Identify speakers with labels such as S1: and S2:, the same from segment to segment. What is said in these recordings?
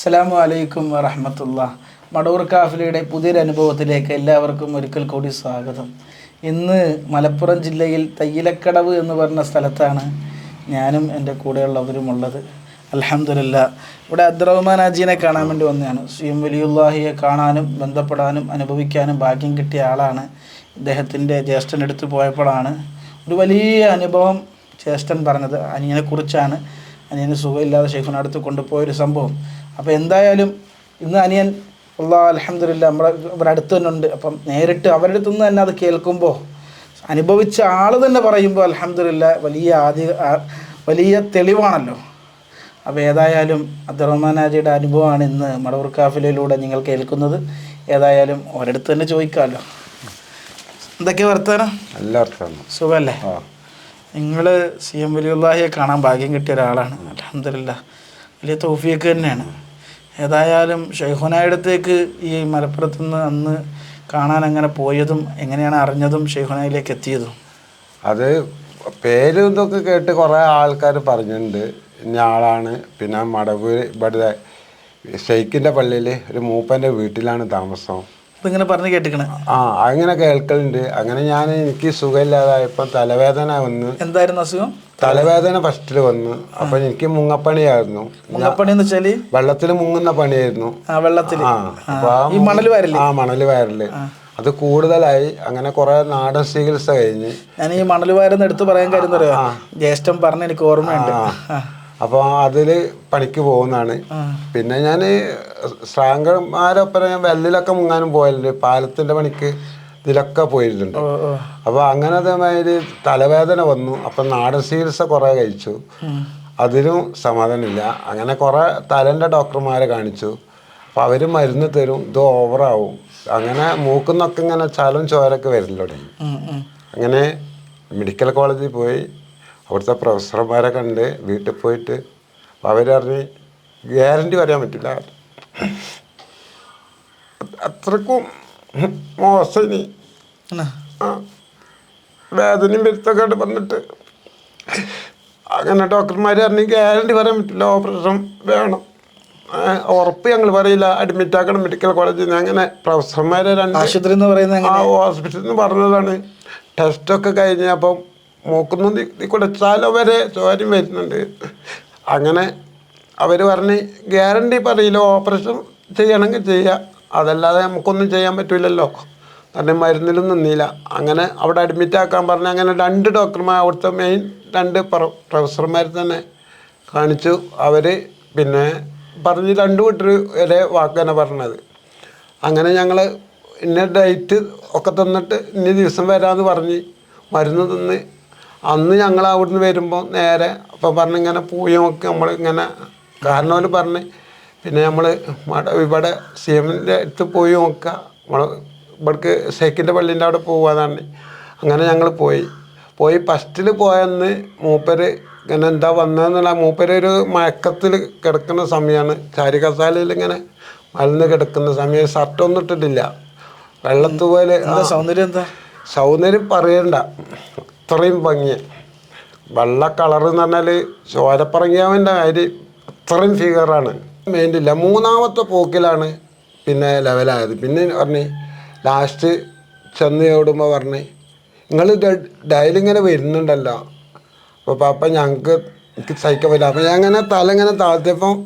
S1: അസ്സലാമു അലൈക്കും വറഹമത്തുള്ള. മടൂർ കാഫിലയുടെ പുതിയൊരു അനുഭവത്തിലേക്ക് എല്ലാവർക്കും ഒരിക്കൽ കൂടി സ്വാഗതം. ഇന്ന് മലപ്പുറം ജില്ലയിൽ തയ്യിലക്കടവ് എന്ന് പറഞ്ഞ സ്ഥലത്താണ് ഞാനും എന്റെ കൂടെയുള്ളവരും ഉള്ളത്. അലഹമില്ല ഇവിടെ അബ്ദുറഹ്മാൻ അജീനെ കാണാൻ വേണ്ടി വന്നതാണ്. സ്വയം വലിയുല്ലാഹിയെ കാണാനും ബന്ധപ്പെടാനും അനുഭവിക്കാനും ഭാഗ്യം കിട്ടിയ ആളാണ്. ഇദ്ദേഹത്തിന്റെ ജ്യേഷ്ഠന്റെ അടുത്ത് പോയപ്പോഴാണ് ഒരു വലിയ അനുഭവം ജ്യേഷ്ഠൻ പറഞ്ഞത്. അനിയനെക്കുറിച്ചാണ്. അനിയന് സുഖമില്ലാതെ ഷെയ്ഖിനടുത്ത് കൊണ്ടുപോയൊരു സംഭവം. അപ്പോൾ എന്തായാലും ഇന്ന് അനിയൻ ഉള്ള അലഹമില്ല നമ്മുടെ ഇവിടെ അടുത്ത് തന്നെ ഉണ്ട്. അപ്പം നേരിട്ട് അവരുടെ അടുത്ത് നിന്ന് തന്നെ അത് കേൾക്കുമ്പോൾ അനുഭവിച്ച ആൾ തന്നെ പറയുമ്പോൾ അലഹമില്ല വലിയ ആദ്യ വലിയ തെളിവാണല്ലോ. അപ്പോൾ ഏതായാലും അബ്ദുറഹ്മാനാജിയുടെ അനുഭവമാണ് ഇന്ന് മടവൂർ കാഫിലയിലൂടെ നിങ്ങൾ കേൾക്കുന്നത്. ഏതായാലും ഒരിടത്ത് തന്നെ ചോദിക്കാമല്ലോ. എന്തൊക്കെ വർത്താനം?
S2: നല്ല
S1: സുഖമല്ലേ? നിങ്ങൾ സി എം വലിയുള്ളാഹിയെ കാണാൻ ഭാഗ്യം കിട്ടിയ ഒരാളാണ്. അലഹമില്ല വലിയ തോഫിയൊക്കെ തന്നെയാണ്. ഏതായാലും ഷെയ്ഹുനായിടത്തേക്ക് ഈ മലപ്പുറത്ത് നിന്ന് അന്ന് കാണാൻ അങ്ങനെ പോയതും എങ്ങനെയാണ് അറിഞ്ഞതും ഷെയ്ഖുനായിലേക്ക് എത്തിയതും?
S2: അത് പേര് ഇതൊക്കെ കേട്ട് കുറേ ആൾക്കാർ പറഞ്ഞിട്ടുണ്ട്. ഇന്ന ആളാണ്. പിന്നെ മടവൂർ ഇവിടെ ഷെയ്ഖിന്റെ പള്ളിയിൽ ഒരു മൂപ്പന്റെ വീട്ടിലാണ് താമസം.
S1: ഇതിങ്ങനെ പറഞ്ഞു കേട്ടിക്കണേ.
S2: ആ അങ്ങനെ കേൾക്കലുണ്ട്. അങ്ങനെ ഞാൻ എനിക്ക് സുഖമില്ലാതായപ്പോൾ തലവേദന വന്ന്
S1: എന്തായിരുന്നു അസുഖം?
S2: തലവേദന ഫസ്റ്റിൽ വന്നു. അപ്പൊ എനിക്ക് മുങ്ങപ്പണിയായിരുന്നു.
S1: മുങ്ങപ്പണി എന്ന് വെച്ചാൽ?
S2: വെള്ളത്തിൽ മുങ്ങുന്ന പണിയായിരുന്നു.
S1: ആ വെള്ളത്തിൽ ഈ മണൽ
S2: ആ മണൽ വയറിൽ അത് കൂടുതലായി. അങ്ങനെ കുറെ നാടൻ ചികിത്സ കഴിഞ്ഞ്.
S1: ഞാൻ ഈ മണൽ വയറെന്ന് എടുത്ത് പറയാൻ കാര്യം പറയാം ജ്യേഷ്ഠം പറഞ്ഞ എനിക്ക് ഓർമ്മയുണ്ട്.
S2: അപ്പോൾ അതിൽ പണിക്ക് പോകുന്നതാണ്. പിന്നെ ഞാൻ ശ്രാങ്കന്മാരൊപ്പം ഞാൻ വെല്ലിലൊക്കെ മുങ്ങാനും പോയലുണ്ട്. പാലത്തിന്റെ പണിക്ക് ഇതിലൊക്കെ പോയിട്ടുണ്ട് അപ്പോൾ അങ്ങനെ അതേമാതിരി തലവേദന വന്നു. അപ്പം നാടൻ ചികിത്സ കുറേ കഴിച്ചു. അതിനും സമാധാനമില്ല. അങ്ങനെ കുറേ തലന്റെ ഡോക്ടർമാരെ കാണിച്ചു. അപ്പോൾ അവർ മരുന്ന് തരും. ഇത് ഓവറാവും. അങ്ങനെ മൂക്കുന്നൊക്കെ ഇങ്ങനെ ചലം ചോരൊക്കെ വരില്ല തുടങ്ങി. അങ്ങനെ മെഡിക്കൽ കോളേജിൽ പോയി. അവിടുത്തെ പ്രൊഫസർമാരെ കണ്ട് വീട്ടിൽ പോയിട്ട് അവരറിഞ്ഞ് ഗ്യാരണ്ടി പറയാൻ പറ്റില്ല. അത്രക്കും മോശം വേദനയും വരുത്തൊക്കെ വന്നിട്ട് അങ്ങനെ ഡോക്ടർമാർ അറിഞ്ഞ് ഗ്യാരണ്ടി പറയാൻ പറ്റില്ല. ഓപ്പറേഷൻ വേണം. ഉറപ്പ് ഞങ്ങൾ പറയില്ല. അഡ്മിറ്റ് ആക്കണം മെഡിക്കൽ കോളേജിൽ നിന്ന്. അങ്ങനെ പ്രൊഫസർമാരെ രണ്ട്
S1: ആശുപത്രി എന്ന് പറയുന്നത്
S2: ആ ഹോസ്പിറ്റലിൽ നിന്ന് പറഞ്ഞതാണ്. ടെസ്റ്റൊക്കെ കഴിഞ്ഞ് മൂക്കൊന്നും കുടച്ചാലോ വരെ ചോരം വരുന്നുണ്ട്. അങ്ങനെ അവർ പറഞ്ഞ് ഗ്യാരണ്ടി പറയില്ല ഓപ്പറേഷൻ ചെയ്യണമെങ്കിൽ ചെയ്യുക അതല്ലാതെ നമുക്കൊന്നും ചെയ്യാൻ പറ്റില്ലല്ലോ കാരണം മരുന്നിലും നിന്നില്ല. അങ്ങനെ അവിടെ അഡ്മിറ്റ് ആക്കാൻ പറഞ്ഞ് അങ്ങനെ രണ്ട് ഡോക്ടർമാർ അവിടുത്തെ മെയിൻ രണ്ട് പ്രൊ- പ്രൊഫസർമാർ തന്നെ കാണിച്ചു. അവർ പിന്നെ പറഞ്ഞ് രണ്ട് വീട്ടിൽ വരെ വാക്ക് തന്നെ പറഞ്ഞത്. അങ്ങനെ ഞങ്ങൾ ഇന്ന ഡേറ്റ് ഒക്കെ തന്നിട്ട് ഇന്ന ദിവസം വരാമെന്ന് പറഞ്ഞ് മരുന്ന് തന്ന് അന്ന് ഞങ്ങൾ അവിടുന്ന് വരുമ്പോൾ നേരെ അപ്പോൾ പറഞ്ഞ് ഇങ്ങനെ പോയി നോക്കി. നമ്മൾ ഇങ്ങനെ കാരണവർ പറഞ്ഞ് പിന്നെ നമ്മൾ ഇവിടെ സി എമ്മിന്റെ അടുത്ത് പോയി നോക്കുക. നമ്മൾ ഇവിടേക്ക് സേക്കിന്റെ പള്ളീന്റെ അവിടെ പോകാന്നാണ് അങ്ങനെ ഞങ്ങൾ പോയി. പോയി ഫസ്റ്റിൽ പോയെന്ന് മൂപ്പര് ഇങ്ങനെ എന്താ വന്നതെന്നുള്ള മൂപ്പര് ഒരു മയക്കത്തിൽ കിടക്കുന്ന സമയമാണ് ചാരികസാലയിൽ ഇങ്ങനെ മലന്ന് കിടക്കുന്ന സമയം. ഷർട്ടൊന്നും ഇട്ടിട്ടില്ല.
S1: വെള്ളത്തുപോലെ സൗന്ദര്യം എന്താ?
S2: സൗന്ദര്യം പറയണ്ട. അത്രയും ഭംഗി. വെള്ള കളർ എന്ന് പറഞ്ഞാൽ ചോരപ്പറങ്ങിയാവിന്റെ കാര്യം അത്രയും ഫിഗറാണ് മെയിന്റില്ല മൂന്നാമത്തെ പോക്കിലാണ് പിന്നെ ലെവലായത് പിന്നെ പറഞ്ഞ് ലാസ്റ്റ് ചെന്ന് ചോടുമ്പോൾ പറഞ്ഞ് നിങ്ങൾ ഡയലി ഇങ്ങനെ വരുന്നുണ്ടല്ലോ. അപ്പോൾ പാപ്പ ഞങ്ങൾക്ക് എനിക്ക് സഹിക്കാൻ പറ്റില്ല. അപ്പോൾ ഞാൻ അങ്ങനെ തല ഇങ്ങനെ താഴ്ത്തിയപ്പം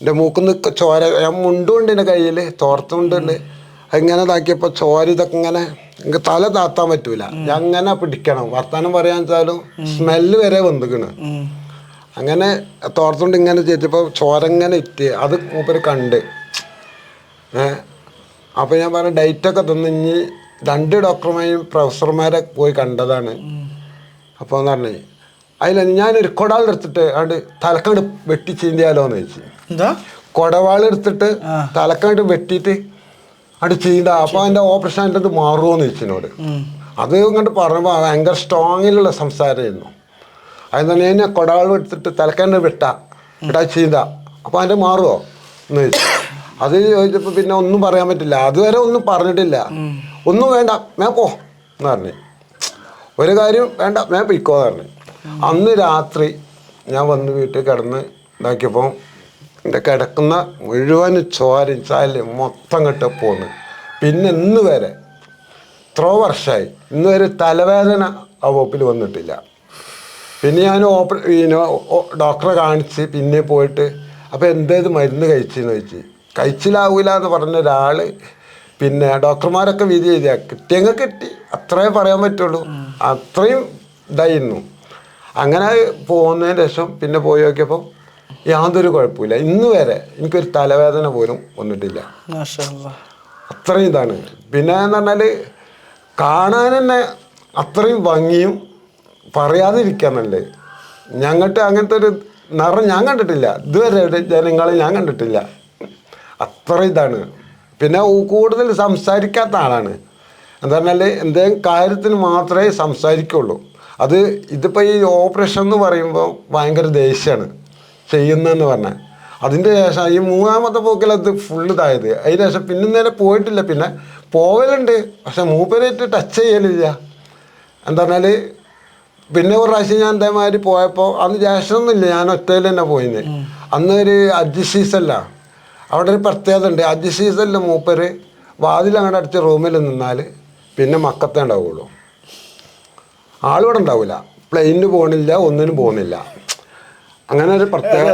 S2: എന്റെ മൂക്കുന്ന് ചോര ഞാൻ മുണ്ടുണ്ട് എന്റെ കയ്യിൽ തോർത്തുണ്ടുണ്ട് അങ്ങനെ ഇതാക്കിയപ്പോൾ ചോര ഇതൊക്കെ ഇങ്ങനെ എനിക്ക് തല താത്താൻ പറ്റൂല. ഞാൻ അങ്ങനെ പിടിക്കണം. വർത്താനം പറയാൻ വെച്ചാലും സ്മെല്ല് വരെ വന്നിക്കണ് അങ്ങനെ തോർത്തുകൊണ്ട് ഇങ്ങനെ ചെയ്തപ്പോൾ ചോര ഇങ്ങനെ ഇറ്റ്. അത് മൂപ്പര് കണ്ട്. ഏ? അപ്പോൾ ഞാൻ പറഞ്ഞ ഡേറ്റ് ഒക്കെ ഇനി രണ്ട് ഡോക്ടർമാരും പ്രൊഫസർമാരെ പോയി കണ്ടതാണ്. അപ്പോൾ പറഞ്ഞു അതിൽ ഞാനൊരു കൊടാളെടുത്തിട്ട് അതുകൊണ്ട് തലക്കണ്ട് വെട്ടി ചീന്തിയാലോ എന്ന് ചോദിച്ചു.
S1: എന്താ?
S2: കൊടവാളെടുത്തിട്ട്
S1: എടുത്തിട്ട്
S2: തലക്കണ്ട് വെട്ടിയിട്ട് അവിടെ ചെയ്യണ്ട അപ്പൊ അതിന്റെ ഓപ്പറേഷൻ അതിന്റെ അത് മാറുമോ എന്ന് ചോദിച്ചു എന്നോട്.
S1: ഉം.
S2: അത് ഇങ്ങോട്ട് പറയുമ്പോൾ ഭയങ്കര സ്ട്രോങ്ങിലുള്ള സംസാരമായിരുന്നു അതിന് തന്നെ ഞാൻ കൊടാൾ എടുത്തിട്ട് തലക്കണ്ട വിട്ട. വെട്ടാ ചെയ്ത. അപ്പോൾ അതിന്റെ മാറുമോ എന്ന് ചോദിച്ചു. അത് ചോദിച്ചപ്പോൾ പിന്നെ ഒന്നും പറയാൻ പറ്റില്ല. അതുവരെ ഒന്നും പറഞ്ഞിട്ടില്ല. ഒന്നും വേണ്ട. മേ പോ. എന്ന് പറഞ്ഞു. ഒരു കാര്യം വേണ്ട. മേ പൊയ്ക്കോ എന്ന് പറഞ്ഞു. അന്ന് രാത്രി ഞാൻ വന്ന് വീട്ടിൽ കിടന്ന് ഇതാക്കിയപ്പോൾ എന്റെ കിടക്കുന്ന മുഴുവൻ ചോരയും ചാലും മൊത്തം കിട്ടി പോന്ന്. പിന്നെ ഇന്ന് വരെ എത്രയോ വർഷമായി ഇന്ന് വരെ തലവേദന ആ വകുപ്പിൽ വന്നിട്ടില്ല. പിന്നെ ഞാൻ ഓപ്പ പിന്നെ ഡോക്ടറെ കാണിച്ച് പിന്നെ പോയിട്ട് അപ്പോൾ എന്തേത് മരുന്ന് കഴിച്ചെന്ന് വെച്ച് കഴിച്ചിലാവൂല എന്ന് പറഞ്ഞ ഒരാൾ പിന്നെ ഡോക്ടർമാരൊക്കെ വിധി എഴുതിയ. കിട്ടിയെങ്കിൽ കിട്ടി. അത്രേ പറയാൻ പറ്റുള്ളൂ. അത്രയും ഇതായിരുന്നു. അങ്ങനെ പോകുന്നതിന് ശേഷം പിന്നെ പോയി നോക്കിയപ്പോൾ യാതൊരു കുഴപ്പമില്ല. ഇന്ന് വരെ എനിക്കൊരു തലവേദന പോലും വന്നിട്ടില്ല. അത്രയും ഇതാണ്. പിന്നെ എന്ന് പറഞ്ഞാൽ കാണാൻ തന്നെ അത്രയും ഭംഗിയും പറയാതിരിക്കാൻ നല്ലത് ഞങ്ങട്ട് അങ്ങനത്തെ ഒരു നിറം ഞാൻ കണ്ടിട്ടില്ല. ഇതുവരെ ജനങ്ങളെ ഞാൻ കണ്ടിട്ടില്ല. അത്ര ഇതാണ്. പിന്നെ കൂടുതൽ സംസാരിക്കാത്ത ആളാണ്. എന്താ പറഞ്ഞാൽ എന്തെങ്കിലും കാര്യത്തിന് മാത്രമേ സംസാരിക്കുള്ളൂ. അത് ഇതിപ്പോൾ ഈ ഓപ്പറേഷൻ എന്ന് പറയുമ്പോൾ ഭയങ്കര ദേഷ്യമാണ് ചെയ്യുന്നതെന്ന് പറഞ്ഞാൽ അതിന്റെ ശേഷം ഈ മൂന്നാമത്തെ പോക്കിലത് ഫുൾ ഫുള്ള് ഇതായത്. അതിന് ശേഷം പിന്നെ നേരെ പോയിട്ടില്ല. പിന്നെ പോവലുണ്ട്. പക്ഷെ മൂപ്പരായിട്ട് ടച്ച് ചെയ്യലില്ല. എന്താ പറഞ്ഞാൽ പിന്നെ ഒരു പ്രാവശ്യം ഞാൻ ഇതേമാതിരി പോയപ്പോൾ അന്ന് ജേഷനൊന്നുമില്ല ഞാൻ ഒറ്റയിൽ തന്നെ പോയിന്. അന്ന് ഒരു അജ് സീസല്ല അവിടെ ഒരു പ്രത്യേകത ഉണ്ട്. അജ് സീസണിൽ മൂപ്പര് വാതിൽ അങ്ങോട്ട് അടിച്ച റൂമിൽ നിന്നാൽ പിന്നെ മക്കത്തേ ഉണ്ടാവുള്ളൂ. ആളിവിടെ ഉണ്ടാവില്ല പ്ലെയിനിന് പോകണില്ല ഒന്നിനും പോകുന്നില്ല അങ്ങനെ ഒരു പ്രത്യേക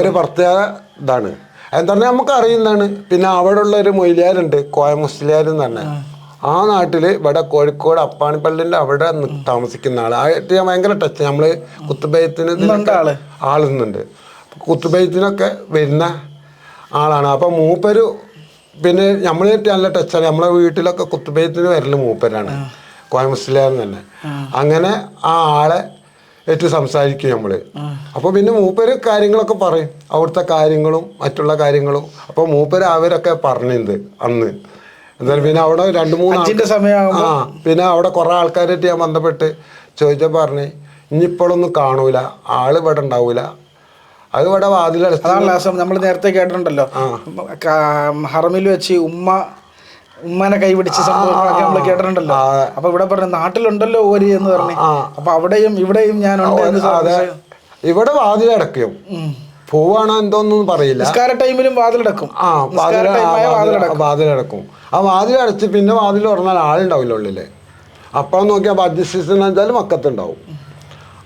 S2: ഒരു പ്രത്യേക ഇതാണ്. എന്താ നമുക്ക് അറിയുന്നതാണ് പിന്നെ അവിടെ ഉള്ള ഒരു മൊയിലിയാരുണ്ട് കോയ മുസ്ലിയാർ എന്ന് പറഞ്ഞ ആ നാട്ടിൽ ഇവിടെ കോഴിക്കോട് അപ്പാണിപ്പള്ളിന്റെ അവിടെ താമസിക്കുന്ന ആൾ ആയിട്ട് ഞാൻ ഭയങ്കര ടച്ച് നമ്മൾ
S1: ആൾ?
S2: ആളുന്നുണ്ട് കുത്തുബൈത്തിനൊക്കെ വരുന്ന ആളാണ്. അപ്പം മൂപ്പര് പിന്നെ നമ്മൾ നല്ല ടച്ചാണ് നമ്മളെ വീട്ടിലൊക്കെ കുത്തുബൈത്തിന് വരൽ മൂപ്പരാണ്. കോയമുസ്ലിയാർ തന്നെ. അങ്ങനെ ആ ആളെ ഏറ്റ് സംസാരിക്കും നമ്മൾ അപ്പോൾ പിന്നെ മൂപ്പര് കാര്യങ്ങളൊക്കെ പറയും. അവിടുത്തെ കാര്യങ്ങളും മറ്റുള്ള കാര്യങ്ങളും. അപ്പോൾ മൂപ്പര് അവരൊക്കെ പറഞ്ഞത് അന്ന്. എന്തായാലും പിന്നെ അവിടെ രണ്ട് മൂന്ന്
S1: സമയം
S2: ആ പിന്നെ അവിടെ കുറേ ആൾക്കാരായിട്ട് ഞാൻ ബന്ധപ്പെട്ട് ചോദിച്ചാൽ പറഞ്ഞ് ഇനിയിപ്പോഴൊന്നും കാണൂല. ആൾ ഇവിടെ ഉണ്ടാവൂല. അത് ഇവിടെ വാതിലടച്ച്
S1: നമ്മൾ നേരത്തെ കേട്ടിട്ടുണ്ടല്ലോ. ഹറമിൽ വെച്ച് ഉമ്മ ഉമ്മനെ കൈപിടിച്ച് സംഭവങ്ങളൊക്കെ നമ്മൾ കേട്ടിട്ടുണ്ടല്ലോ. അപ്പൊ ഇവിടെ പറഞ്ഞു നാട്ടിലുണ്ടല്ലോ ഓരി എന്ന് പറഞ്ഞു. അപ്പൊ അവിടെയും ഇവിടെയും ഞാൻ ഇവിടെ
S2: വാതിൽ ഇവിടെ വാതിലടക്കും പോവാണോ എന്തോന്നും പറയില്ല.
S1: നിസ്കാര ടൈമിലും വാതിലടക്കും
S2: ആ
S1: വാതിലടക്കും
S2: ആ വാതിലടച്ച് പിന്നെ വാതിൽ തുറന്നാൽ ആളുണ്ടാവില്ല ഉള്ളിൽ. അപ്പം നോക്കിയാൽ ബഡ്ജറ്റ് സീസൺ വെച്ചാൽ മക്കത്തുണ്ടാവും.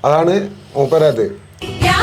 S2: അതാണ് മൂപ്പരത്.
S3: يا